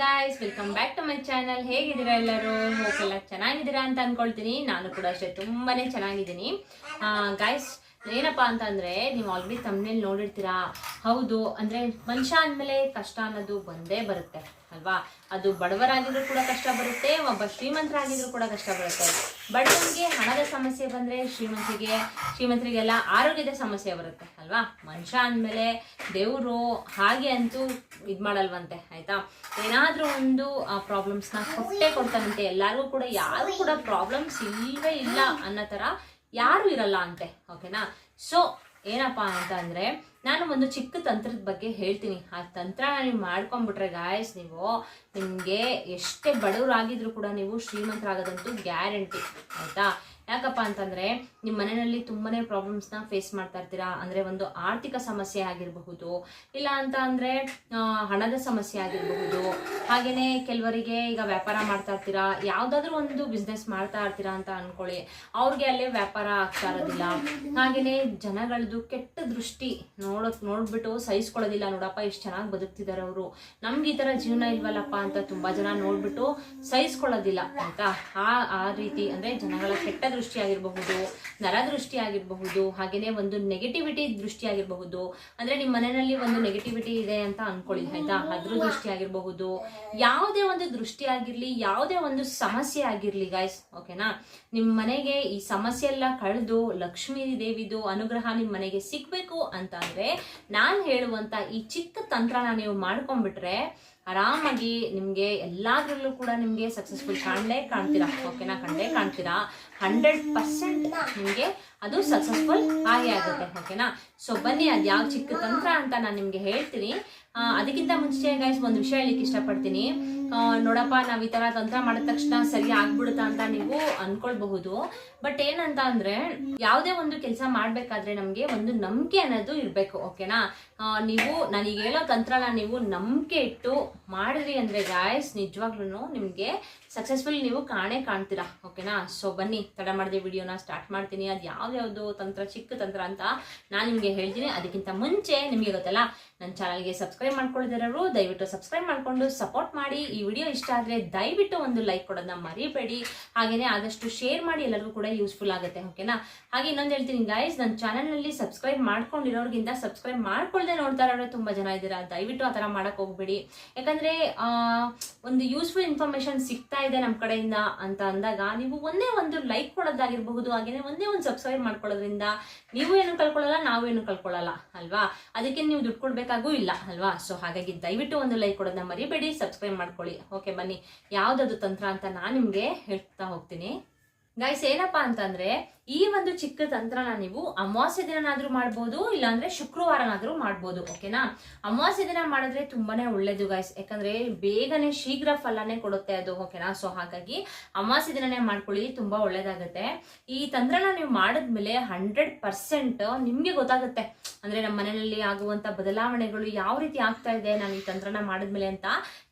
Guys welcome back to my channel ಹೇಗಿದ್ದೀರಾ ಎಲ್ಲರೂ? ಹೋಗೆಲ್ಲ ಚೆನ್ನಾಗಿದ್ದೀರಾ ಅಂತ ಅನ್ಕೊಳ್ತೀನಿ. ನಾನು ಕೂಡ ಅಷ್ಟೇ ತುಂಬಾನೇ ಚೆನ್ನಾಗಿದ್ದೀನಿ. ಗಾಯ್ಸ್ ಏನಪ್ಪ ಅಂತಂದ್ರೆ, ನೀವು ಆಲ್ರೆಡಿ ತಮ್ಮನೇಲಿ ನೋಡಿರ್ತೀರಾ? ಹೌದು, ಅಂದ್ರೆ ಮನುಷ್ಯ ಅಂದಮೇಲೆ ಕಷ್ಟ ಅನ್ನೋದು ಬಂದೇ ಬರುತ್ತೆ. ಅಲ್ವಾ? ಅದು ಬಡವರಾಗಿದ್ರು ಕೂಡ ಕಷ್ಟ ಬರುತ್ತೆ, ಒಬ್ಬ ಶ್ರೀಮಂತರಾಗಿದ್ರು ಕೂಡ ಕಷ್ಟ ಬರುತ್ತೆ. ಬಡವನಿಗೆ ಹಣದ ಸಮಸ್ಯೆ ಬಂದ್ರೆ ಶ್ರೀಮಂತಿಗೆ, ಶ್ರೀಮಂತರಿಗೆಲ್ಲ ಆರೋಗ್ಯದ ಸಮಸ್ಯೆ ಬರುತ್ತೆ, ಅಲ್ವಾ? ಮನುಷ್ಯ ಅಂದಮೇಲೆ ದೇವರು ಹಾಗೆ ಅಂತೂ ಇದು ಮಾಡಲ್ವಂತೆ, ಆಯ್ತಾ? ಏನಾದರೂ ಒಂದು, ಆ ಪ್ರಾಬ್ಲಮ್ಸ್ನ ಕೊಟ್ಟೆ ಕೊಡ್ತಾನಂತೆ. ಎಲ್ಲರಿಗೂ ಕೂಡ ಯಾರು ಕೂಡ ಪ್ರಾಬ್ಲಮ್ಸ್ ಇಲ್ಲವೇ ಇಲ್ಲ ಅನ್ನೋ ಥರ ಯಾರು ಇರಲ್ಲ ಅಂತೆ ಓಕೆನಾ ಸೊ ಏನಪ್ಪಾ ಅಂತ ಅಂದರೆ, ನಾನು ಒಂದು ಚಿಕ್ಕ ತಂತ್ರದ ಬಗ್ಗೆ ಹೇಳ್ತೀನಿ. ಆ ತಂತ್ರ ನೀವು ಮಾಡ್ಕೊಂಡ್ಬಿಟ್ರೆ ಗಾಯಸ್ ನೀವು ನಿಮಗೆ ಎಷ್ಟೇ ಬಡವರಾಗಿದ್ರು ಕೂಡ ನೀವು ಶ್ರೀಮಂತರಾಗೋದಂತೂ ಗ್ಯಾರಂಟಿ ಆಯ್ತಾ? ಯಾಕಪ್ಪ ಅಂತಂದ್ರೆ ನಿಮ್ಮ ಮನೆಯಲ್ಲಿ ತುಂಬಾನೇ ಪ್ರಾಬ್ಲಮ್ಸ್ನ ಫೇಸ್ ಮಾಡ್ತಾ ಇರ್ತೀರಾ? ಅಂದ್ರೆ ಒಂದು ಆರ್ಥಿಕ ಸಮಸ್ಯೆ ಆಗಿರಬಹುದು, ಇಲ್ಲ ಅಂತ ಅಂದ್ರೆ ಹಣದ ಸಮಸ್ಯೆ ಆಗಿರಬಹುದು. ಹಾಗೇನೆ ಕೆಲವರಿಗೆ ಈಗ ವ್ಯಾಪಾರ ಮಾಡ್ತಾ ಇರ್ತೀರಾ? ಯಾವ್ದಾದ್ರು ಒಂದು ಬಿಸ್ನೆಸ್ ಮಾಡ್ತಾ ಇರ್ತೀರಾ ಅಂತ ಅನ್ಕೊಳ್ಳಿ. ಅವ್ರಿಗೆ ಅಲ್ಲೇ ವ್ಯಾಪಾರ ಆಗ್ತಾ ಇರೋದಿಲ್ಲ. ಹಾಗೇನೆ ಜನಗಳದ್ದು ಕೆಟ್ಟ ದೃಷ್ಟಿ ನೋಡೋಕೆ ನೋಡ್ಬಿಟ್ಟು ಸಹಿಸ್ಕೊಳ್ಳೋದಿಲ್ಲ. ನೋಡಪ್ಪ ಎಷ್ಟು ಚೆನ್ನಾಗಿ ಬದುಕ್ತಿದ್ದಾರೆ ಅವರು. ನಮ್ಗೆ ಈ ತರ ಜೀವನ ಇಲ್ವಲ್ಲಪ್ಪ ಅಂತ ತುಂಬಾ ಜನ ನೋಡ್ಬಿಟ್ಟು ಸಹಿಸ್ಕೊಳ್ಳೋದಿಲ್ಲ, ಆಯ್ತಾ? ಆ ರೀತಿ ಅಂದ್ರೆ ಜನಗಳ ಕೆಟ್ಟ ದೃಷ್ಟಿ ಆಗಿರಬಹುದು ನರದೃಷ್ಟಿ ಆಗಿರಬಹುದು ಹಾಗೇನೆ ಒಂದು ನೆಗೆಟಿವಿಟಿ ದೃಷ್ಟಿ ಆಗಿರಬಹುದು ಅಂದ್ರೆ ನಿಮ್ಮ ಮನೆಯಲ್ಲಿ ಒಂದು ನೆಗೆಟಿವಿಟಿ ಇದೆ ಅಂತ ಅನ್ಕೊಳ್ಳಿ, ಆಯ್ತಾ? ಅದ್ರ ದೃಷ್ಟಿ ಆಗಿರಬಹುದು ಯಾವುದೇ ಒಂದು ದೃಷ್ಟಿ ಆಗಿರ್ಲಿ, ಯಾವುದೇ ಒಂದು ಸಮಸ್ಯೆ ಆಗಿರ್ಲಿ ಗಾಯ್ಸ್ ಓಕೆನಾ ನಿಮ್ಮ ಮನೆಗೆ ಈ ಸಮಸ್ಯೆ ಎಲ್ಲ ಕಳೆದು ಲಕ್ಷ್ಮೀ ದೇವಿದು ಅನುಗ್ರಹ ನಿಮ್ಮ ಮನೆಗೆ ಸಿಗ್ಬೇಕು ಅಂತ ಅಂದ್ರೆ ನಾನು ಹೇಳುವಂತ ಈ ಚಿಕ್ಕ ತಂತ್ರನ ನೀವು ಮಾಡ್ಕೊಂಡ್ಬಿಟ್ರೆ, ಆರಾಮಾಗಿ ನಿಮಗೆ ಎಲ್ಲಾದ್ರಲ್ಲೂ ಕೂಡ ನಿಮಗೆ ಸಕ್ಸಸ್ಫುಲ್ ಕಾಣಲೇ ಕಾಣ್ತೀರಾ? ಓಕೆನಾ ಕಂಡೇ ಕಾಣ್ತೀರಾ? ಹಂಡ್ರೆಡ್ ಪರ್ಸೆಂಟ್ ನಿಮಗೆ ಅದು ಸಕ್ಸಸ್ಫುಲ್ ಆಗೇ ಆಗುತ್ತೆ ಓಕೆನಾ ಸೊ ಬನ್ನಿ ಅದು ಯಾವ ಚಿಕ್ಕ ತಂತ್ರ ಅಂತ ನಾನು ನಿಮಗೆ ಹೇಳ್ತೀನಿ. ಅದಕ್ಕಿಂತ ಮುಂಚೆ ಗೈಸ್ ಒಂದು ವಿಷಯ ಹೇಳಿಕ್ಕೆ ಇಷ್ಟಪಡ್ತೀನಿ. ನೋಡಪ್ಪ, ನಾವು ಈ ತರ ತಂತ್ರ ಮಾಡಿದ ತಕ್ಷಣ ಸರಿ ಆಗ್ಬಿಡುತ್ತಾ ಅಂತ ನೀವು ಅನ್ಕೊಳ್ಬಹುದು. ಬಟ್ ಏನಂತ ಅಂದ್ರೆ, ಯಾವುದೇ ಒಂದು ಕೆಲಸ ಮಾಡ್ಬೇಕಾದ್ರೆ ನಮ್ಗೆ ಒಂದು ನಂಬಿಕೆ ಅನ್ನೋದು ಇರ್ಬೇಕು ಓಕೆನಾ ನೀವು ನನಗೆ ಹೇಳೋ ತಂತ್ರನ ನೀವು ನಂಬಿಕೆ ಇಟ್ಟು ಮಾಡಿದ್ರಿ ಅಂದ್ರೆ ಗಾಯಸ್ ನಿಜವಾಗ್ಲೂ ನಿಮ್ಗೆ ಸಕ್ಸಸ್ಫುಲ್ ನೀವು ಕಾಣೇ ಕಾಣ್ತೀರಾ ಓಕೆನಾ ಸೊ ಬನ್ನಿ, ತಡ ಮಾಡಿದೆ ವಿಡಿಯೋನ ಸ್ಟಾರ್ಟ್ ಮಾಡ್ತೀನಿ. ಅದು ಯಾವ್ದು ತಂತ್ರ, ಚಿಕ್ಕ ತಂತ್ರ ಅಂತ ನಾನು ನಿಮಗೆ ಹೇಳ್ತೀನಿ. ಅದಕ್ಕಿಂತ ಮುಂಚೆ ನಿಮಗೆ ಗೊತ್ತಲ್ಲ ನನ್ನ ಚಾನಲ್ಗೆ ಸಬ್ಸ್ಕ್ರೈಬ್ ಮಾಡ್ಕೊಳ್ದಿರೋರು, ದಯವಿಟ್ಟು ಸಬ್ಸ್ಕ್ರೈಬ್ ಮಾಡಿಕೊಂಡು ಸಪೋರ್ಟ್ ಮಾಡಿ. ಈ ವಿಡಿಯೋ ಇಷ್ಟ ಆದರೆ ದಯವಿಟ್ಟು ಒಂದು ಲೈಕ್ ಕೊಡೋದನ್ನ ಮರಿಬೇಡಿ. ಹಾಗೆಯೇ ಆದಷ್ಟು ಶೇರ್ ಮಾಡಿ, ಎಲ್ಲರಿಗೂ ಕೂಡ ಯೂಸ್ಫುಲ್ ಆಗುತ್ತೆ ಓಕೆನಾ ಹಾಗೆ ಇನ್ನೊಂದು ಹೇಳ್ತೀನಿ ಗಾಯ್ಸ್ ನನ್ನ ಚಾನಲ್ನಲ್ಲಿ ಸಬ್ಸ್ಕ್ರೈಬ್ ಮಾಡ್ಕೊಂಡಿರೋರಿಗಿಂತ ಸಬ್ಸ್ಕ್ರೈಬ್ ಮಾಡ್ಕೊಳ್ದೆ ನೋಡ್ತಾ ಇರೋರು ತುಂಬ ಜನ ಇದ್ದೀರಾ? ದಯವಿಟ್ಟು ಆ ಥರ ಮಾಡೋಕ್ಕೆ ಹೋಗ್ಬೇಡಿ. ಯಾಕಂದರೆ ಒಂದು ಯೂಸ್ಫುಲ್ ಇನ್ಫಾರ್ಮೇಷನ್ ಸಿಗ್ತಾ ಇದೆ ನಮ್ಮ ಕಡೆಯಿಂದ ಅಂತ ಅಂದಾಗ ನೀವು ಒಂದೇ ಒಂದು ಲೈಕ್ ಕೊಡೋದಾಗಿರಬಹುದು ಹಾಗೆಯೇ ಒಂದೇ ಒಂದು ಸಬ್ಸ್ಕ್ರೈಬ್ ಮಾಡ್ಕೊಳ್ಳೋದ್ರಿಂದ ನೀವು ಏನು ಕಳ್ಕೊಳ್ಳಲ್ಲ, ನಾವು ಏನು ಕಳ್ಕೊಳ್ಳಲ್ಲ, ಅಲ್ವಾ? ಅದಕ್ಕೆ ನೀವು ದುಡ್ಡು ಕೊಡ್ಬೇಕಾಗೂ ಇಲ್ಲ, ಅಲ್ವಾ? ಸೊ ಹಾಗಾಗಿ ದಯವಿಟ್ಟು ಒಂದು ಲೈಕ್ ಕೊಡೋದನ್ನ ಮರಿಬೇಡಿ ಸಬ್ಸ್ಕ್ರೈಬ್ ಮಾಡ್ಕೊಳ್ಳಿ. ಓಕೆ ಬನ್ನಿ. ಯಾವುದಾದ್ರು ತಂತ್ರ ಅಂತ ನಾನು ನಿಮಗೆ ಹೇಳ್ತಾ ಹೋಗ್ತೀನಿ. ಗೈಸ್ ಏನಪ್ಪಾ ಅಂತಂದ್ರೆ, ಈ ಒಂದು ಚಿಕ್ಕ ತಂತ್ರನ ನೀವು ಅಮಾವಾಸ್ಯ ದಿನನಾದ್ರೂ ಮಾಡ್ಬೋದು, ಇಲ್ಲಾಂದ್ರೆ ಶುಕ್ರವಾರನಾದ್ರೂ ಮಾಡ್ಬೋದು ಓಕೆನಾ ಅಮಾವಾಸ್ಯ ದಿನ ಮಾಡಿದ್ರೆ ತುಂಬಾನೇ ಒಳ್ಳೇದು ಗೈಸ್ ಯಾಕಂದ್ರೆ ಬೇಗನೆ ಶೀಘ್ರ ಫಲನೇ ಕೊಡುತ್ತೆ ಅದು ಓಕೆನಾ ಸೊ ಹಾಗಾಗಿ ಅಮಾವಾಸ್ಯ ದಿನನೇ ಮಾಡ್ಕೊಳ್ಳಿ, ತುಂಬಾ ಒಳ್ಳೇದಾಗುತ್ತೆ. ಈ ತಂತ್ರನ ನೀವು ಮಾಡಿದ್ಮೇಲೆ ಹಂಡ್ರೆಡ್ ಪರ್ಸೆಂಟ್ ನಿಮ್ಗೆ ಗೊತ್ತಾಗುತ್ತೆ. ಅಂದ್ರೆ ನಮ್ಮ ಮನೆಯಲ್ಲಿ ಆಗುವಂತ ಬದಲಾವಣೆಗಳು ಯಾವ ರೀತಿ ಆಗ್ತಾ ಇದೆ ನಾನು ಈ ತಂತ್ರನ ಮಾಡಿದ್ಮೇಲೆ ಅಂತ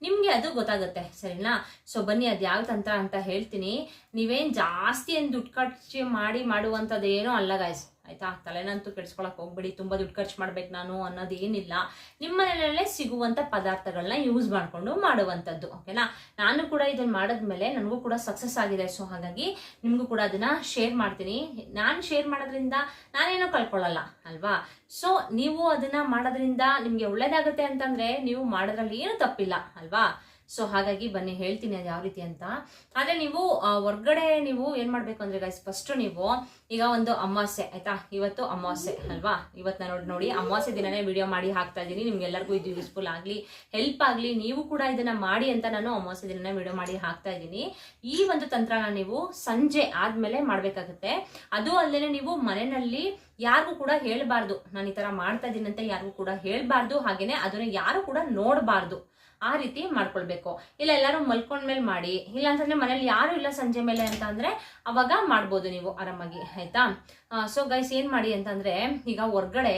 ನಿಮ್ಗೆ ಅದು ಗೊತ್ತಾಗುತ್ತೆ, ಸರಿನಾ? ಸೊ ಬನ್ನಿ ಅದು ಯಾವ ತಂತ್ರ ಅಂತ ಹೇಳ್ತೀನಿ. ನೀವೇನ್ ಜಾಸ್ತಿ ದುಡ್ಡು ಖರ್ಚು ಮಾಡಿ ಮಾಡುವಂಥದ್ದೇನೋ ಅಲ್ಲ ಗಾಯ್ಸ್ ಆಯ್ತಾ? ತಲೆನಂತೂ ಕೆಡ್ಸ್ಕೊಳಕ್ ಹೋಗ್ಬೇಡಿ. ತುಂಬ ದುಡ್ಡು ಖರ್ಚು ಮಾಡ್ಬೇಕು ನಾನು ಅನ್ನೋದೇನಿಲ್ಲ. ನಿಮ್ಮ ಮನೆಯಲ್ಲೇ ಸಿಗುವಂಥ ಪದಾರ್ಥಗಳನ್ನ ಯೂಸ್ ಮಾಡಿಕೊಂಡು ಮಾಡುವಂಥದ್ದು ಓಕೆನಾ ನಾನು ಕೂಡ ಇದನ್ನ ಮಾಡಿದ್ಮೇಲೆ ನನಗೂ ಕೂಡ ಸಕ್ಸಸ್ ಆಗಿದೆ. ಸೊ ಹಾಗಾಗಿ ನಿಮಗೂ ಕೂಡ ಅದನ್ನು ಶೇರ್ ಮಾಡ್ತೀನಿ. ನಾನು ಶೇರ್ ಮಾಡೋದ್ರಿಂದ ನಾನೇನೋ ಕಳ್ಕೊಳ್ಳಲ್ಲ, ಅಲ್ವಾ? ಸೊ ನೀವು ಅದನ್ನು ಮಾಡೋದ್ರಿಂದ ನಿಮಗೆ ಒಳ್ಳೇದಾಗುತ್ತೆ ಅಂತಂದರೆ ನೀವು ಮಾಡೋದ್ರಲ್ಲಿ ಏನೂ ತಪ್ಪಿಲ್ಲ, ಅಲ್ವಾ? ಸೊ ಹಾಗಾಗಿ ಬನ್ನಿ, ಹೇಳ್ತೀನಿ ಅದು ಯಾವ ರೀತಿ ಅಂತ. ಆದರೆ ನೀವು ಹೊರ್ಗಡೆ ನೀವು ಏನು ಮಾಡಬೇಕು ಅಂದ್ರೆ ಗೈಸ್ ಫಸ್ಟ್ ನೀವು ಈಗ ಒಂದು ಅಮಾವಾಸ್ಯೆ ಆಯಿತಾ? ಇವತ್ತು ಅಮಾವಾಸ್ಯೆ ಅಲ್ವಾ? ಇವತ್ತು ನಾನು ನೋಡಿ ನೋಡಿ ಅಮಾವಾಸ್ಯೆ ದಿನನೇ ವಿಡಿಯೋ ಮಾಡಿ ಹಾಕ್ತಾ ಇದ್ದೀನಿ. ನಿಮ್ಗೆಲ್ಲರಿಗೂ ಇದು ಯೂಸ್ಫುಲ್ ಆಗಲಿ ಹೆಲ್ಪ್ ಆಗಲಿ, ನೀವು ಕೂಡ ಇದನ್ನ ಮಾಡಿ ಅಂತ ನಾನು ಅಮಾವಾಸ್ಯೆ ದಿನನೇ ವಿಡಿಯೋ ಮಾಡಿ ಹಾಕ್ತಾ ಇದ್ದೀನಿ. ಈ ಒಂದು ತಂತ್ರನ ನೀವು ಸಂಜೆ ಆದ್ಮೇಲೆ ಮಾಡಬೇಕಾಗುತ್ತೆ. ಅದು ಅಲ್ಲದೆ ನೀವು ಮನೆಯಲ್ಲಿ ಯಾರಿಗೂ ಕೂಡ ಹೇಳಬಾರ್ದು. ನಾನು ಈ ತರ ಮಾಡ್ತಾ ಇದ್ದೀನಿ ಅಂತ ಯಾರಿಗೂ ಕೂಡ ಹೇಳಬಾರ್ದು. ಹಾಗೆಯೇ ಅದನ್ನ ಯಾರು ಕೂಡ ನೋಡಬಾರ್ದು. ಆ ರೀತಿ ಮಾಡ್ಕೊಳ್ಬೇಕು. ಇಲ್ಲ ಎಲ್ಲರೂ ಮಲ್ಕೊಂಡ್ಮೇಲೆ ಮಾಡಿ, ಇಲ್ಲ ಅಂತಂದ್ರೆ ಮನೇಲಿ ಯಾರು ಇಲ್ಲ ಸಂಜೆ ಮೇಲೆ ಅಂತ ಅಂದ್ರೆ ಅವಾಗ ಮಾಡ್ಬೋದು ನೀವು ಆರಾಮಾಗಿ, ಆಯ್ತಾ? ಸೊ ಗೈಸ್ ಏನು ಮಾಡಿ ಅಂತಂದರೆ, ಈಗ ಹೊರ್ಗಡೆ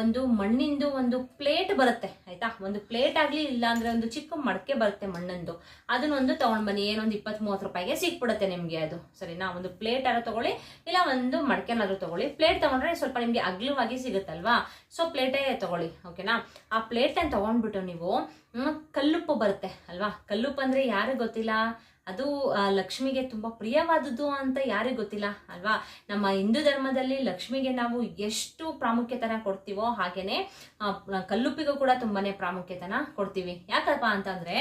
ಒಂದು ಮಣ್ಣಿಂದು ಒಂದು ಪ್ಲೇಟ್ ಬರುತ್ತೆ, ಆಯ್ತಾ? ಒಂದು ಪ್ಲೇಟ್ ಆಗಲಿ ಇಲ್ಲ ಅಂದರೆ ಒಂದು ಚಿಕ್ಕ ಮಡಕೆ ಬರುತ್ತೆ ಮಣ್ಣಂದು. ಅದನ್ನೊಂದು ತೊಗೊಂಡು ಬನ್ನಿ. ಏನೊಂದು ಇಪ್ಪತ್ತು ಮೂವತ್ತು ರೂಪಾಯಿಗೆ ಸಿಕ್ಬಿಡುತ್ತೆ ನಿಮಗೆ ಅದು, ಸರಿನಾ? ಒಂದು ಪ್ಲೇಟ್ ಆದ್ರೂ ತಗೊಳ್ಳಿ, ಇಲ್ಲ ಒಂದು ಮಡಕೆನಾದ್ರೂ ತಗೊಳ್ಳಿ. ಪ್ಲೇಟ್ ತಗೊಂಡ್ರೆ ಸ್ವಲ್ಪ ನಿಮಗೆ ಅಗ್ಲವಾಗಿ ಸಿಗುತ್ತಲ್ವಾ? ಸೊ ಪ್ಲೇಟೇ ತಗೊಳ್ಳಿ ಓಕೆನಾ ಆ ಪ್ಲೇಟನ್ನು ತಗೊಂಡ್ಬಿಟ್ಟು ನೀವು ಕಲ್ಲುಪ್ಪು ಬರುತ್ತೆ, ಅಲ್ವಾ? ಕಲ್ಲುಪ್ಪು ಅಂದರೆ ಯಾರಿಗೂ ಗೊತ್ತಿಲ್ಲ? ಅದು ಲಕ್ಷ್ಮಿಗೆ ತುಂಬಾ ಪ್ರಿಯವಾದದ್ದು ಅಂತ ಯಾರಿಗೂ ಗೊತ್ತಿಲ್ಲ, ಅಲ್ವಾ? ನಮ್ಮ ಹಿಂದೂ ಧರ್ಮದಲ್ಲಿ ಲಕ್ಷ್ಮಿಗೆ ನಾವು ಎಷ್ಟು ಪ್ರಾಮುಖ್ಯತೆನ ಕೊಡ್ತೀವೋ ಹಾಗೇನೆ ಕಲ್ಲುಪ್ಪಿಗೂ ಕೂಡ ತುಂಬಾನೇ ಪ್ರಾಮುಖ್ಯತೆನ ಕೊಡ್ತೀವಿ. ಯಾಕಪ್ಪ ಅಂತಂದ್ರೆ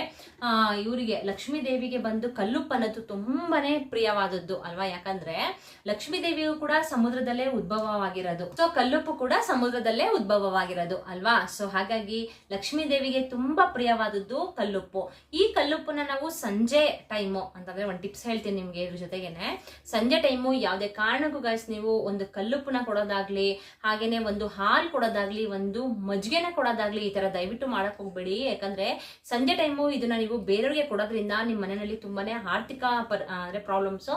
ಇವರಿಗೆ, ಲಕ್ಷ್ಮೀ ದೇವಿಗೆ ಬಂದು ಕಲ್ಲುಪ್ಪು ಅನ್ನೋದು ತುಂಬಾನೇ ಪ್ರಿಯವಾದದ್ದು, ಅಲ್ವಾ? ಯಾಕಂದ್ರೆ, ಲಕ್ಷ್ಮೀ ದೇವಿಯು ಕೂಡ ಸಮುದ್ರದಲ್ಲೇ ಉದ್ಭವವಾಗಿರೋದು. ಸೊ ಕಲ್ಲುಪ್ಪು ಕೂಡ ಸಮುದ್ರದಲ್ಲೇ ಉದ್ಭವವಾಗಿರೋದು, ಅಲ್ವಾ? ಸೊ ಹಾಗಾಗಿ ಲಕ್ಷ್ಮೀ ದೇವಿಗೆ ತುಂಬಾ ಪ್ರಿಯವಾದದ್ದು ಕಲ್ಲುಪ್ಪು. ಈ ಕಲ್ಲುಪ್ಪನ್ನ ನಾವು ಸಂಜೆ ಟೈಮು ಅಂತಂದ್ರೆ ಒಂದು ಟಿಪ್ಸ್ ಹೇಳ್ತೀನಿ ನಿಮ್ಗೆ ಇದ್ರ ಜೊತೆಗೇನೆ. ಸಂಜೆ ಟೈಮು ಯಾವುದೇ ಕಾರಣಕ್ಕೂ ಗಾಯ್ಸ್ ನೀವು ಒಂದು ಕಲ್ಲುಪ್ಪನ ಕೊಡೋದಾಗ್ಲಿ, ಹಾಗೇನೆ ಒಂದು ಹಾಲು ಕೊಡೋದಾಗ್ಲಿ, ಒಂದು ಮಜ್ಜಿಗೆನ ಕೊಡೋದಾಗ್ಲಿ ಈ ತರ ದಯವಿಟ್ಟು ಮಾಡಕ್ ಹೋಗ್ಬೇಡಿ. ಯಾಕಂದ್ರೆ ಸಂಜೆ ಟೈಮು ಇದನ್ನ ನೀವು ಬೇರೆಯವ್ರಿಗೆ ಕೊಡೋದ್ರಿಂದ ನಿಮ್ಮ ಮನೆಯಲ್ಲಿ ತುಂಬಾನೇ ಆರ್ಥಿಕ ಪರ್ ಅಂದ್ರೆ ಪ್ರಾಬ್ಲಮ್ಸ್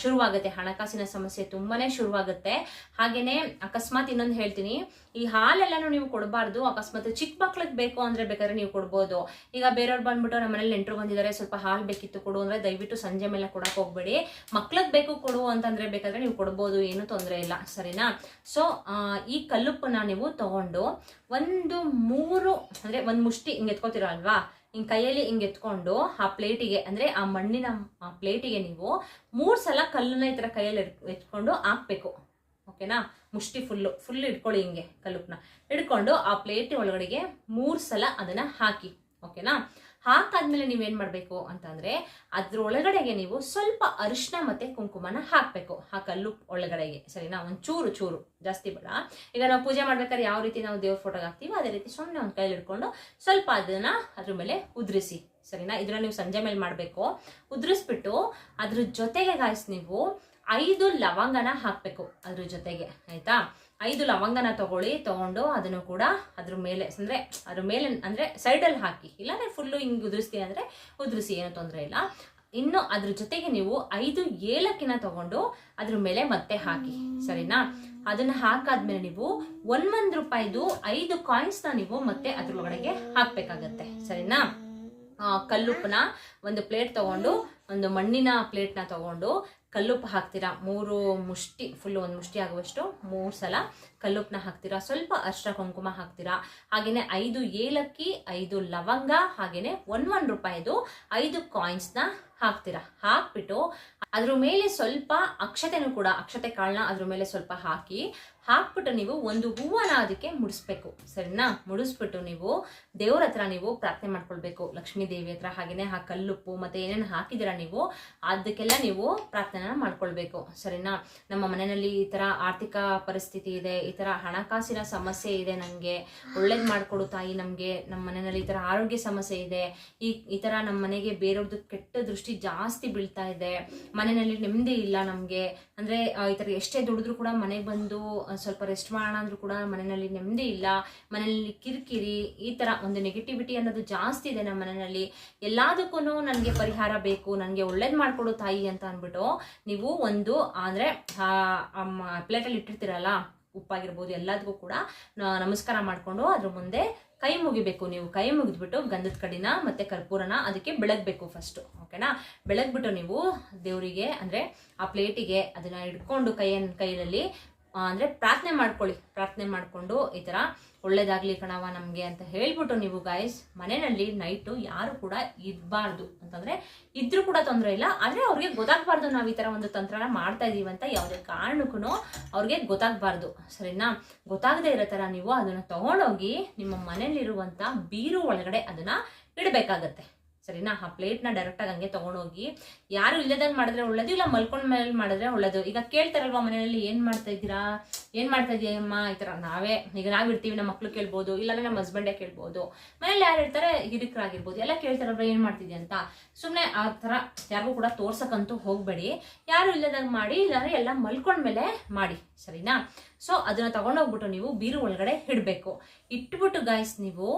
ಶುರುವಾಗುತ್ತೆ. ಹಣಕಾಸಿನ ಸಮಸ್ಯೆ ತುಂಬಾನೇ ಶುರುವಾಗುತ್ತೆ. ಹಾಗೇನೆ ಅಕಸ್ಮಾತ್ ಇನ್ನೊಂದು ಹೇಳ್ತೀನಿ. ಈ ಹಾಲೆಲ್ಲಾನು ನೀವು ಕೊಡಬಾರ್ದು. ಅಕಸ್ಮಾತ್ ಚಿಕ್ಕ ಮಕ್ಳಿಗೆ ಬೇಕು ಅಂದ್ರೆ ಬೇಕಾದ್ರೆ ನೀವು ಕೊಡ್ಬೋದು. ಈಗ ಬೇರೆಯವ್ರು ಬಂದ್ಬಿಟ್ಟು ನಮ್ಮ ಮನೇಲಿ ನೆಂಟರು ಬಂದಿದ್ದಾರೆ. ಸ್ವಲ್ಪ ಹಾಲು ಬೇಕಿತ್ತು ಕೊಡು ಅಂದ್ರೆ ದಯವಿಟ್ಟು ಸಂಜೆ ಮೇಲೆ ಕೊಡಕ್ ಹೋಗ್ಬೇಡಿ. ಮಕ್ಳಿಗೆ ಬೇಕು ಕೊಡು ಅಂತಂದ್ರೆ ಬೇಕಾದ್ರೆ ನೀವು ಕೊಡ್ಬೋದು. ಏನು ತೊಂದರೆ ಇಲ್ಲ. ಸರಿನಾ? ಸೊ ಈ ಕಲ್ಲುಪ್ಪನ್ನ ನೀವು ತಗೊಂಡು ಒಂದು ಮೂರು ಅಂದ್ರೆ ಒಂದು ಮುಷ್ಟಿ ಹಿಂಗೆ ಎತ್ಕೋತೀರ ಅಲ್ವಾ ಹಿಂಗ್ ಕೈಯಲ್ಲಿ ಹಿಂಗೆ ಎತ್ಕೊಂಡು ಆ ಪ್ಲೇಟಿಗೆ, ಅಂದ್ರೆ ಆ ಮಣ್ಣಿನ, ಆ ಪ್ಲೇಟಿಗೆ ನೀವು ಮೂರು ಸಲ ಕಲ್ಲನ್ನ ಈ ಥರ ಕೈಯಲ್ಲಿ ಎತ್- ಎತ್ಕೊಂಡು ಹಾಕ್ಬೇಕು. ಓಕೆನಾ? ಮುಷ್ಟಿ ಫುಲ್ಲು, ಫುಲ್ ಇಟ್ಕೊಳ್ಳಿ ಹಿಂಗೆ ಕಲ್ಲುಪ್ಪನ ಹಿಡ್ಕೊಂಡು ಆ ಪ್ಲೇಟ್ ಒಳಗಡೆಗೆ ಮೂರು ಸಲ ಅದನ್ನ ಹಾಕಿ. ಓಕೆನಾ? ಹಾಕಾದ್ಮೇಲೆ ನೀವೇನ್ ಮಾಡ್ಬೇಕು ಅಂತಂದ್ರೆ ಅದ್ರೊಳಗಡೆಗೆ ನೀವು ಸ್ವಲ್ಪ ಅರಿಶಿನ ಮತ್ತೆ ಕುಂಕುಮನ ಹಾಕ್ಬೇಕು. ಆ ಕಲ್ಲು ಒಳಗಡೆಗೆ. ಸರಿನಾ? ಒಂದ್ ಚೂರು. ಚೂರು ಜಾಸ್ತಿ ಬೇಡ. ಈಗ ನಾವು ಪೂಜೆ ಮಾಡ್ಬೇಕಾದ್ರೆ ಯಾವ ರೀತಿ ನಾವು ದೇವ್ರ ಫೋಟೋಗೆ ಹಾಕ್ತೀವೋ ಅದೇ ರೀತಿ ಸುಮ್ಮನೆ ಒಂದು ಕೈಲಿ ಹಿಡ್ಕೊಂಡು ಸ್ವಲ್ಪ ಅದನ್ನ ಅದ್ರ ಮೇಲೆ ಉದ್ರಿಸಿ. ಸರಿನಾ? ಇದನ್ನ ನೀವು ಸಂಜೆ ಮೇಲೆ ಮಾಡಬೇಕು. ಉದ್ರಿಸ್ಬಿಟ್ಟು ಅದ್ರ ಜೊತೆಗೆ ಗಾಯ್ಸ್ ನೀವು ಐದು ಲವಂಗನ ಹಾಕಬೇಕು ಅದ್ರ ಜೊತೆಗೆ, ಆಯ್ತಾ? ಐದು ಲವಂಗನ ತಗೊಳ್ಳಿ, ತಗೊಂಡು ಅದನ್ನು ಕೂಡ ಅದ್ರ ಮೇಲೆ, ಅಂದ್ರೆ ಅದ್ರ ಮೇಲೆ, ಅಂದ್ರೆ ಸೈಡಲ್ಲಿ ಹಾಕಿ, ಇಲ್ಲಾಂದರೆ ಫುಲ್ಲು ಹಿಂಗೆ ಉದುರಿಸಿ ಅಂದ್ರೆ ಉದುರಿಸಿ, ಏನು ತೊಂದರೆ ಇಲ್ಲ. ಇನ್ನು ಅದ್ರ ಜೊತೆಗೆ ನೀವು ಐದು ಏಲಕ್ಕಿನ ತಗೊಂಡು ಅದ್ರ ಮೇಲೆ ಮತ್ತೆ ಹಾಕಿ, ಸರಿನಾ? ಅದನ್ನ ಹಾಕಾದ್ಮೇಲೆ ನೀವು ಒಂದ್ ರೂಪಾಯಿದು ಐದು ಕಾಯಿನ್ಸ್ನ ನೀವು ಮತ್ತೆ ಅದ್ರೊಳಗಡೆಗೆ ಹಾಕ್ಬೇಕಾಗತ್ತೆ, ಸರಿನಾ? ಕಲ್ಲುಪ್ಪನ ಒಂದು ಪ್ಲೇಟ್ ತಗೊಂಡು, ಒಂದು ಮಣ್ಣಿನ ಪ್ಲೇಟ್ನ ತಗೊಂಡು ಕಲ್ಲುಪ್ಪು ಹಾಕ್ತೀರಾ? ಮೂರು ಮುಷ್ಟಿ ಫುಲ್ ಒಂದು ಮುಷ್ಟಿ ಆಗುವಷ್ಟು ಮೂರು ಸಲ ಕಲ್ಲುಪ್ಪನ್ನ ಹಾಕ್ತೀರಾ? ಸ್ವಲ್ಪ ಅಷ್ಟ ಕುಂಕುಮ ಹಾಕ್ತೀರಾ? ಹಾಗೆಯೇ ಐದು ಏಲಕ್ಕಿ, ಐದು ಲವಂಗ ಹಾಗೆಯೇ ಒನ್ ಒನ್ ರೂಪಾಯಿದು ಐದು ಕಾಯಿನ್ಸ್ನ ಹಾಕ್ತೀರಾ? ಹಾಕ್ಬಿಟ್ಟು ಅದ್ರ ಮೇಲೆ ಸ್ವಲ್ಪ ಅಕ್ಷತೆನೂ ಕೂಡ, ಅಕ್ಷತೆ ಕಾಳನ್ನ ಅದ್ರ ಮೇಲೆ ಸ್ವಲ್ಪ ಹಾಕಿ, ಹಾಕ್ಬಿಟ್ಟು ನೀವು ಒಂದು ಹೂವನ ಅದಕ್ಕೆ ಮುಡಿಸ್ಬೇಕು. ಸರಿನಾ? ಮುಡಿಸ್ಬಿಟ್ಟು ನೀವು ದೇವ್ರ ಹತ್ರ ನೀವು ಪ್ರಾರ್ಥನೆ ಮಾಡ್ಕೊಳ್ಬೇಕು. ಲಕ್ಷ್ಮೀ ದೇವಿ ಹತ್ರ ಹಾಗೇನೆ ಆ ಕಲ್ಲುಪ್ಪು ಮತ್ತೆ ಏನೇನು ಹಾಕಿದಿರ ನೀವು, ಅದಕ್ಕೆಲ್ಲ ನೀವು ಪ್ರಾರ್ಥನೆ ಮಾಡ್ಕೊಳ್ಬೇಕು. ಸರಿನಾ? ನಮ್ಮ ಮನೆಯಲ್ಲಿ ಈ ತರ ಆರ್ಥಿಕ ಪರಿಸ್ಥಿತಿ ಇದೆ, ಈ ತರ ಹಣಕಾಸಿನ ಸಮಸ್ಯೆ ಇದೆ ನನಗೆ ಒಳ್ಳೇದ್ ಮಾಡ್ಕೊಡು ತಾಯಿ ನಮ್ಗೆ. ನಮ್ಮ ಮನೆಯಲ್ಲಿ ಈ ತರ ಆರೋಗ್ಯ ಸಮಸ್ಯೆ ಇದೆ. ಈ ತರ ನಮ್ಮ ಮನೆಗೆ ಬೇರೆಯವ್ರದ್ದು ಕೆಟ್ಟ ದೃಷ್ಟಿ ಜಾಸ್ತಿ ಬೀಳ್ತಾ ಇದೆ. ಮನೆಯಲ್ಲಿ ನೆಮ್ಮದಿ ಇಲ್ಲ ನಮಗೆ. ಅಂದ್ರೆ ಈ ಥರ ಎಷ್ಟೇ ದುಡಿದ್ರು ಕೂಡ ಮನೆಗೆ ಬಂದು ಸ್ವಲ್ಪ ರೆಸ್ಟ್ ಮಾಡೋಣ ಅಂದ್ರೂ ಕೂಡ ಮನೆಯಲ್ಲಿ ನೆಮ್ಮದಿ ಇಲ್ಲ. ಮನೆಯಲ್ಲಿ ಕಿರಿಕಿರಿ, ಈ ತರ ಒಂದು ನೆಗೆಟಿವಿಟಿ ಅನ್ನೋದು ಜಾಸ್ತಿ ಇದೆ ನಮ್ಮ ಮನೆಯಲ್ಲಿ. ಎಲ್ಲದಕ್ಕೂ ನನಗೆ ಪರಿಹಾರ ಬೇಕು, ನನಗೆ ಒಳ್ಳೇದು ಮಾಡ್ಕೊಡು ತಾಯಿ ಅಂತ ಅಂದ್ಬಿಟ್ಟು ನೀವು ಒಂದು, ಅಂದ್ರೆ ಪ್ಲೇಟಲ್ಲಿ ಇಟ್ಟಿರ್ತೀರಲ್ಲ, ಉಪ್ಪಾಗಿರ್ಬೋದು ಎಲ್ಲದಕ್ಕೂ ಕೂಡ ನಮಸ್ಕಾರ ಮಾಡಿಕೊಂಡು ಅದ್ರ ಮುಂದೆ ಕೈ ಮುಗಿಬೇಕು, ನೀವು ಕೈ ಮುಗಿದ್ಬಿಟ್ಟು ಗಂಧದ ಕಡಿನ ಮತ್ತೆ ಕರ್ಪೂರನ ಅದಕ್ಕೆ ಬೆಳಗ್ಬೇಕು ಫಸ್ಟ್ ಓಕೆನಾ ಬೆಳಗ್ಬಿಟ್ಟು ನೀವು ದೇವರಿಗೆ, ಅಂದ್ರೆ ಆ ಪ್ಲೇಟಿಗೆ ಅದನ್ನ ಹಿಡ್ಕೊಂಡು ಕೈಯನ್ನು ಕೈಯಲ್ಲಿ ಅಂದ್ರೆ ಪ್ರಾರ್ಥನೆ ಮಾಡ್ಕೊಳ್ಳಿ, ಪ್ರಾರ್ಥನೆ ಮಾಡ್ಕೊಂಡು ಈ ಥರ ಒಳ್ಳೇದಾಗಲಿ ಕಣವ ನಮಗೆ ಅಂತ ಹೇಳ್ಬಿಟ್ಟು ನೀವು ಗಾಯಸ್ ಮನೆಯಲ್ಲಿ ನೈಟು ಯಾರು ಕೂಡ ಇರಬಾರ್ದು. ಅಂತಂದ್ರೆ ಇದ್ರೂ ಕೂಡ ತೊಂದರೆ ಇಲ್ಲ, ಆದರೆ ಅವ್ರಿಗೆ ಗೊತ್ತಾಗಬಾರ್ದು ನಾವು ಈ ಥರ ಒಂದು ತಂತ್ರನ ಮಾಡ್ತಾ ಇದೀವಿ ಅಂತ ಯಾವುದೇ ಕಾರಣಕ್ಕೂ ಅವ್ರಿಗೆ ಗೊತ್ತಾಗಬಾರ್ದು, ಸರಿನಾ? ಗೊತ್ತಾಗದೇ ಇರೋ ಥರ ನೀವು ಅದನ್ನ ತೊಗೊಂಡೋಗಿ ನಿಮ್ಮ ಮನೇಲಿರುವಂತ ಬೀರು ಒಳಗಡೆ ಅದನ್ನ ಇಡಬೇಕಾಗತ್ತೆ. ಸರಿನಾ? ಆ ಪ್ಲೇಟ್ನ ಡೈರೆಕ್ಟಾಗಿ ಹಂಗೆ ತಗೊಂಡೋಗಿ, ಯಾರು ಇಲ್ಲದಂಗೆ ಮಾಡಿದ್ರೆ ಒಳ್ಳೇದು, ಇಲ್ಲ ಮಲ್ಕೊಂಡ ಮೇಲೆ ಮಾಡಿದ್ರೆ ಒಳ್ಳೇದು? ಈಗ ಕೇಳ್ತಾರಲ್ವಾ ಮನೆಯಲ್ಲಿ, ಏನು ಮಾಡ್ತಾ ಇದ್ದೀರಾ? ಏನು ಮಾಡ್ತಾ ಇದೀಯಮ್ಮ ಈ ಥರ ನಾವೇ, ಈಗ ನಾವು ಇರ್ತೀವಿ ನಮ್ಮ ಮಕ್ಳು ಕೇಳ್ಬೋದು, ಇಲ್ಲಾಂದ್ರೆ ನಮ್ಮ ಹಸ್ಬೆಂಡೇ ಕೇಳ್ಬೋದು. ಮನೇಲಿ ಯಾರು ಇರ್ತಾರೆ? ಹಿರಿಕರಾಗಿರ್ಬೋದು ಎಲ್ಲ ಕೇಳ್ತಾರಲ್ವ ಏನು ಮಾಡ್ತಿದ್ಯಾ ಅಂತ. ಸುಮ್ಮನೆ ಆ ಥರ ಯಾರಿಗೂ ಕೂಡ ತೋರ್ಸಕ್ಕಂತೂ ಹೋಗಬೇಡಿ. ಯಾರು ಇಲ್ಲದಂಗೆ ಮಾಡಿ, ಇಲ್ಲಾಂದ್ರೆ ಎಲ್ಲ ಮಲ್ಕೊಂಡ್ಮೇಲೆ ಮಾಡಿ. ಸರಿನಾ? ಸೊ ಅದನ್ನ ತಗೊಂಡೋಗ್ಬಿಟ್ಟು ನೀವು ಬೀರು ಒಳಗಡೆ ಇಡಬೇಕು. ಇಟ್ಬಿಟ್ಟು ಗಾಯ್ಸ್ ನೀವು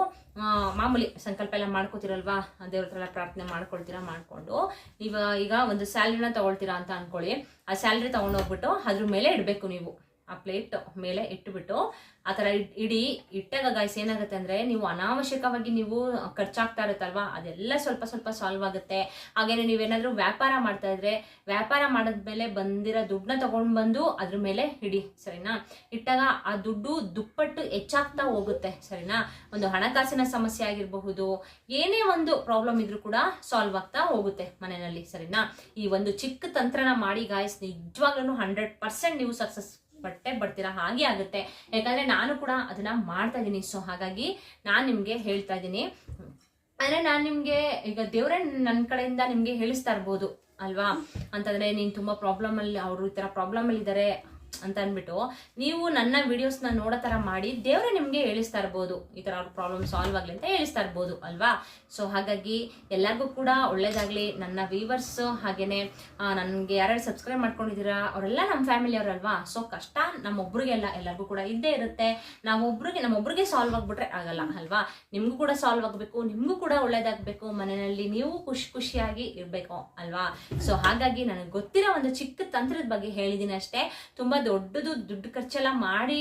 ಮಾಮೂಲಿ ಸಂಕಲ್ಪ ಎಲ್ಲ ಮಾಡ್ಕೋತಿರಲ್ವಾ? ದೇವ್ರ ಹತ್ರ ಪ್ರಾರ್ಥನೆ ಮಾಡ್ಕೊಳ್ತೀರಾ, ಮಾಡ್ಕೊಂಡು. ನೀವು ಈಗ ಒಂದು ಸ್ಯಾಲ್ರಿನ ತಗೊಳ್ತೀರಾ ಅಂತ ಅನ್ಕೊಳ್ಳಿ. ಆ ಸ್ಯಾಲ್ರಿ ತಗೊಂಡೋಗ್ಬಿಟ್ಟು ಅದ್ರ ಮೇಲೆ ಇಡಬೇಕು ನೀವು. ಆ ಪ್ಲೇಟ್ ಮೇಲೆ ಇಟ್ಟುಬಿಟ್ಟು ಆ ಥರ ಇಡ್- ಇಟ್ಟಾಗ ಗಾಯ್ಸ್ ಏನಾಗುತ್ತೆ ಅಂದರೆ ನೀವು ಅನಾವಶ್ಯಕವಾಗಿ ನೀವು ಖರ್ಚಾಗ್ತಾ ಇರುತ್ತಲ್ವಾ? ಅದೆಲ್ಲ ಸ್ವಲ್ಪ ಸ್ವಲ್ಪ ಸಾಲ್ವ್ ಆಗುತ್ತೆ. ಹಾಗೇನೆ ನೀವೇನಾದರೂ ವ್ಯಾಪಾರ ಮಾಡ್ತಾ ಇದ್ರೆ ವ್ಯಾಪಾರ ಮಾಡಿದ್ಮೇಲೆ ಬಂದಿರೋ ದುಡ್ಡನ್ನ ತೊಗೊಂಡು ಬಂದು ಅದ್ರ ಮೇಲೆ ಇಡಿ ಸರಿನಾ? ಇಟ್ಟಾಗ ಆ ದುಡ್ಡು ದುಪ್ಪಟ್ಟು ಹೆಚ್ಚಾಗ್ತಾ ಹೋಗುತ್ತೆ, ಸರಿನಾ? ಒಂದು ಹಣಕಾಸಿನ ಸಮಸ್ಯೆ ಆಗಿರಬಹುದು, ಏನೇ ಒಂದು ಪ್ರಾಬ್ಲಮ್ ಇದ್ರೂ ಕೂಡ ಸಾಲ್ವ್ ಆಗ್ತಾ ಹೋಗುತ್ತೆ ಮನೆಯಲ್ಲಿ, ಸರಿನಾ? ಈ ಒಂದು ಚಿಕ್ಕ ತಂತ್ರನ ಮಾಡಿ ಗಾಯ್ಸ್ ನಿಜವಾಗ್ಲೂ ಹಂಡ್ರೆಡ್ ಪರ್ಸೆಂಟ್ ನೀವು ಸಕ್ಸಸ್ ಪಟ್ಟೆ ಬರ್ತೀರಾ? ಹಾಗೆ ಆಗುತ್ತೆ. ಯಾಕಂದ್ರೆ ನಾನು ಕೂಡ ಅದನ್ನ ಮಾಡ್ತಾ ಇದ್ದೀನಿ ಸೊ ಹಾಗಾಗಿ ನಾನು ನಿಮ್ಗೆ ಹೇಳ್ತಾ ಇದ್ದೀನಿ ಅಂದ್ರೆ ನಾನು ನಿಮ್ಗೆ ಈಗ ದೇವ್ರೇ ನನ್ನ ಕಡೆಯಿಂದ ನಿಮ್ಗೆ ಹೇಳಿಸ್ತಾ ಇರ್ಬೋದು, ಅಲ್ವಾ? ಅಂತಂದ್ರೆ ನೀನ್ ತುಂಬಾ ಪ್ರಾಬ್ಲಮ್ ಅಲ್ಲಿ, ಅವರು ಈ ತರ ಪ್ರಾಬ್ಲಮ್ ಅಲ್ಲಿ ಇದ್ದಾರೆ ಅಂತ ಅಂದ್ಬಿಟ್ಟು ನೀವು ನನ್ನ ವಿಡಿಯೋಸ್ನ ನೋಡೋ ಥರ ಮಾಡಿ ದೇವರೇ ನಿಮಗೆ ಹೇಳಿಸ್ತಾ ಇರ್ಬೋದು. ಈ ಥರ ಅವ್ರ ಪ್ರಾಬ್ಲಮ್ ಸಾಲ್ವ್ ಆಗ್ಲಿ ಅಂತ ಹೇಳಿಸ್ತಾ ಇರ್ಬೋದು, ಅಲ್ವಾ? ಸೊ ಹಾಗಾಗಿ ಎಲ್ಲರಿಗೂ ಕೂಡ ಒಳ್ಳೇದಾಗ್ಲಿ. ನನ್ನ ವೀವರ್ಸ್ ಹಾಗೇನೆ ನನಗೆ ಯಾರ್ಯಾರು ಸಬ್ಸ್ಕ್ರೈಬ್ ಮಾಡ್ಕೊಂಡಿದ್ದೀರಾ, ಅವರೆಲ್ಲ ನಮ್ಮ ಫ್ಯಾಮಿಲಿ ಅವರಲ್ವಾ ಸೊ ಕಷ್ಟ ನಮ್ಮೊಬ್ರಿಗೆಲ್ಲ ಎಲ್ಲರಿಗೂ ಕೂಡ ಇದ್ದೇ ಇರುತ್ತೆ. ನಾವೊಬ್ರಿಗೆ, ನಮ್ಮೊಬ್ರಿಗೆ ಸಾಲ್ವ್ ಆಗಿಬಿಟ್ರೆ ಆಗಲ್ಲ, ಅಲ್ವಾ? ನಿಮಗೂ ಕೂಡ ಸಾಲ್ವ್ ಆಗಬೇಕು, ನಿಮಗೂ ಕೂಡ ಒಳ್ಳೇದಾಗಬೇಕು. ಮನೆಯಲ್ಲಿ ನೀವು ಖುಷಿ ಖುಷಿಯಾಗಿ ಇರಬೇಕು, ಅಲ್ವಾ? ಸೊ ಹಾಗಾಗಿ ನನಗೆ ಗೊತ್ತಿರೋ ಒಂದು ಚಿಕ್ಕ ತಂತ್ರದ ಬಗ್ಗೆ ಹೇಳಿದ್ದೀನಿ ಅಷ್ಟೇ. ತುಂಬಾ ದೊಡ್ಡದು ದುಡ್ಡು ಖರ್ಚೆಲ್ಲ ಮಾಡಿ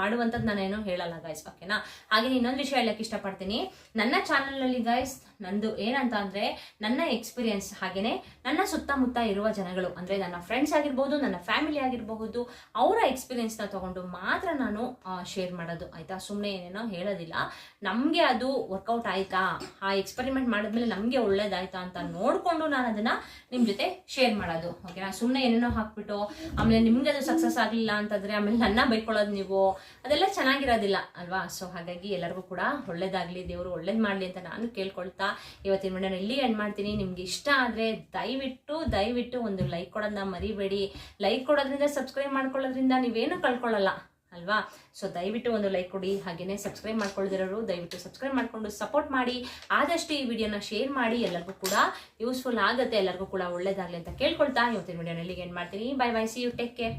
ಮಾಡುವಂತದ್ದು ನಾನೇನು ಹೇಳಲ್ಲ ಗಾಯ್ಸ್ ಓಕೆನಾ ಹಾಗೆ ಇನ್ನೊಂದು ವಿಷಯ ಹೇಳಕ್ಕೆ ಇಷ್ಟಪಡ್ತೀನಿ. ನನ್ನ ಚಾನಲ್ನಲ್ಲಿ ಗೈಸ್ ನಂದು ಏನಂತ ಅಂದ್ರೆ ನನ್ನ ಎಕ್ಸ್ಪೀರಿಯನ್ಸ್ ಹಾಗೇನೆ ನನ್ನ ಸುತ್ತಮುತ್ತ ಇರುವ ಜನಗಳು, ಅಂದ್ರೆ ನನ್ನ ಫ್ರೆಂಡ್ಸ್ ಆಗಿರ್ಬೋದು, ನನ್ನ ಫ್ಯಾಮಿಲಿ ಆಗಿರಬಹುದು, ಅವರ ಎಕ್ಸ್ಪೀರಿಯನ್ಸ್ನ ತಗೊಂಡು ಮಾತ್ರ ನಾನು ಶೇರ್ ಮಾಡೋದು. ಆಯ್ತಾ? ಸುಮ್ಮನೆ ಏನೇನೋ ಹೇಳೋದಿಲ್ಲ. ನಮಗೆ ಅದು ವರ್ಕೌಟ್ ಆಯ್ತಾ? ಆ ಎಕ್ಸ್ಪೆರಿಮೆಂಟ್ ಮಾಡಿದ್ಮೇಲೆ ನಮಗೆ ಒಳ್ಳೇದಾಯ್ತಾ ಅಂತ ನೋಡಿಕೊಂಡು ನಾನು ಅದನ್ನ ನಿಮ್ಮ ಜೊತೆ ಶೇರ್ ಮಾಡೋದು. ಓಕೆನಾ ಸುಮ್ಮನೆ ಏನೇನೋ ಹಾಕ್ಬಿಟ್ಟು, ಆಮೇಲೆ ನಿಮ್ಗೆ ಅದು ಸಕ್ಸಸ್ ಆಗಲಿಲ್ಲ ಅಂತಂದ್ರೆ ಆಮೇಲೆ ನನ್ನ ಬೈಕೊಳ್ಳೋದು ನೀವು. ಅದೆಲ್ಲ ಚೆನ್ನಾಗಿರೋದಿಲ್ಲ, ಅಲ್ವಾ? ಸೊ ಹಾಗಾಗಿ ಎಲ್ಲರಿಗೂ ಕೂಡ ಒಳ್ಳೇದಾಗ್ಲಿ, ದೇವರು ಒಳ್ಳೇದು ಮಾಡಲಿ ಅಂತ ನಾನು ಕೇಳ್ಕೊಳ್ತಾ ಇವತ್ತಿನ ವಿಡಿಯೋನ ಇಲ್ಲಿ ಎಂಡ್ ಮಾಡ್ತೀನಿ. ನಿಮ್ಗೆ ಇಷ್ಟ ಆದರೆ ದಯವಿಟ್ಟು ದಯವಿಟ್ಟು ಒಂದು ಲೈಕ್ ಕೊಡೋದನ್ನ ಮರಿಬೇಡಿ. ಲೈಕ್ ಕೊಡೋದ್ರಿಂದ ಸಬ್ಸ್ಕ್ರೈಬ್ ಮಾಡ್ಕೊಳ್ಳೋದ್ರಿಂದ ನೀವೇನು ಕಳ್ಕೊಳ್ಳಲ್ಲ, ಅಲ್ವಾ? ಸೊ ದಯವಿಟ್ಟು ಒಂದು ಲೈಕ್ ಕೊಡಿ. ಹಾಗೇನೆ ಸಬ್ಸ್ಕ್ರೈಬ್ ಮಾಡ್ಕೊಳ್ದಿರೋರು ದಯವಿಟ್ಟು ಸಬ್ಸ್ಕ್ರೈಬ್ ಮಾಡ್ಕೊಂಡು ಸಪೋರ್ಟ್ ಮಾಡಿ. ಆದಷ್ಟು ಈ ವಿಡಿಯೋನ ಶೇರ್ ಮಾಡಿ. ಎಲ್ಲರಿಗೂ ಕೂಡ ಯೂಸ್ಫುಲ್ ಆಗುತ್ತೆ. ಎಲ್ಲರಿಗೂ ಕೂಡ ಒಳ್ಳೇದಾಗಲಿ ಅಂತ ಕೇಳ್ಕೊಳ್ತಾ ಇವತ್ತಿನ ವಿಡಿಯೋನಲ್ಲಿ ಎಂಡ್ ಮಾಡ್ತೀನಿ. Bye bye see you take care